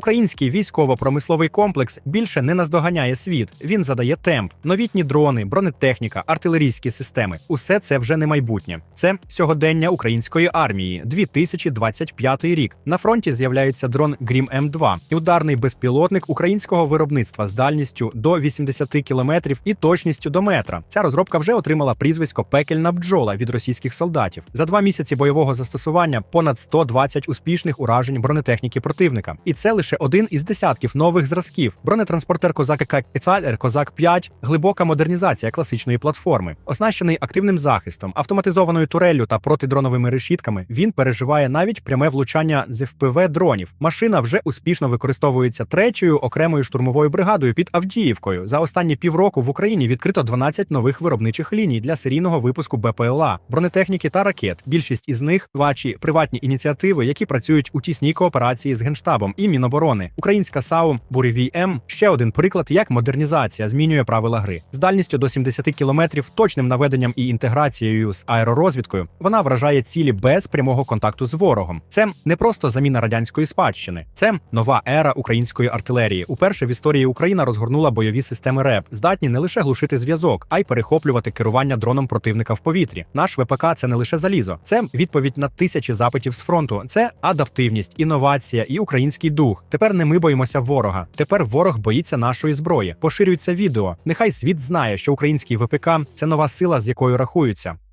Український військово-промисловий комплекс більше не наздоганяє світ. Він задає темп, новітні дрони, бронетехніка, артилерійські системи. Усе це вже не майбутнє. Це сьогодення української армії, 2025 рік. На фронті з'являється дрон Грім М2, ударний безпілотник українського виробництва з дальністю до 80 кілометрів і точністю до метра. Ця розробка вже отримала прізвисько Пекельна бджола від російських солдатів. За два місяці бойового застосування понад 120 успішних уражень бронетехніки противника. І це лише один із десятків нових зразків. Бронетранспортер Козак Кецалер Козак 5 глибока модернізація класичної платформи, оснащений активним захистом, автоматизованою туреллю та протидроновими решітками. Він переживає навіть пряме влучання з FPV дронів. Машина вже успішно використовується третьою окремою штурмовою бригадою під Авдіївкою. За останні півроку в Україні відкрито 12 нових виробничих ліній для серійного випуску БПЛА, бронетехніки та ракет. Більшість із них ваші приватні ініціативи, які працюють у тісній кооперації з генштабом і Міноборони. Українська САУ Буревій М ще один приклад, як модернізація змінює правила гри з дальністю до 70 кілометрів, точним наведенням і інтеграцією з аеророзвідкою. Вона вражає цілі без прямого контакту з ворогом. Це не просто заміна радянської спадщини, це нова ера української артилерії. Уперше в історії Україна розгорнула бойові системи РЕП, здатні не лише глушити зв'язок, а й перехоплювати керування дроном противника в повітрі. Наш ВПК це не лише залізо, це відповідь на тисячі запитів з фронту. Це адаптивність, інновація і український дух. Тепер не ми боїмося ворога. Тепер ворог боїться нашої зброї. Поширюється відео. Нехай світ знає, що український ВПК це нова сила, з якою рахуються.